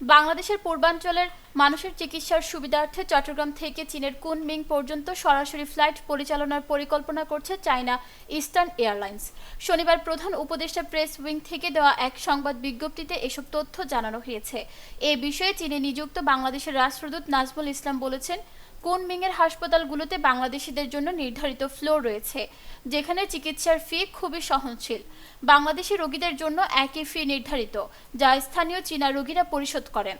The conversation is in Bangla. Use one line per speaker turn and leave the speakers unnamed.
বাংলাদেশের পূর্বাঞ্চলের মানুষের চিকিৎসার সুবিধার্থে চট্টগ্রাম থেকে চীনের কুনমিং পর্যন্ত সরাসরি ফ্লাইট পরিচালনার পরিকল্পনা করছে চায়না ইস্টার্ন এয়ারলাইন্স। শনিবার প্রধান উপদেষ্টা প্রেস উইং থেকে দেওয়া এক সংবাদ বিজ্ঞপ্তিতে এসব তথ্য জানানো হয়েছে। এ বিষয়ে চীনে নিযুক্ত বাংলাদেশের রাষ্ট্রদূত নাজমুল ইসলাম বলেছেন, কুনমিংয়ের হাসপাতালগুলোতে বাংলাদেশিদের জন্য নির্ধারিত ফ্লোর রয়েছে, যেখানে চিকিৎসার ফি খুবই সহনশীল। বাংলাদেশি রোগীদের জন্য একই ফি নির্ধারিত, যা স্থানীয় চীনা রোগীরা পরিশোধ করেন।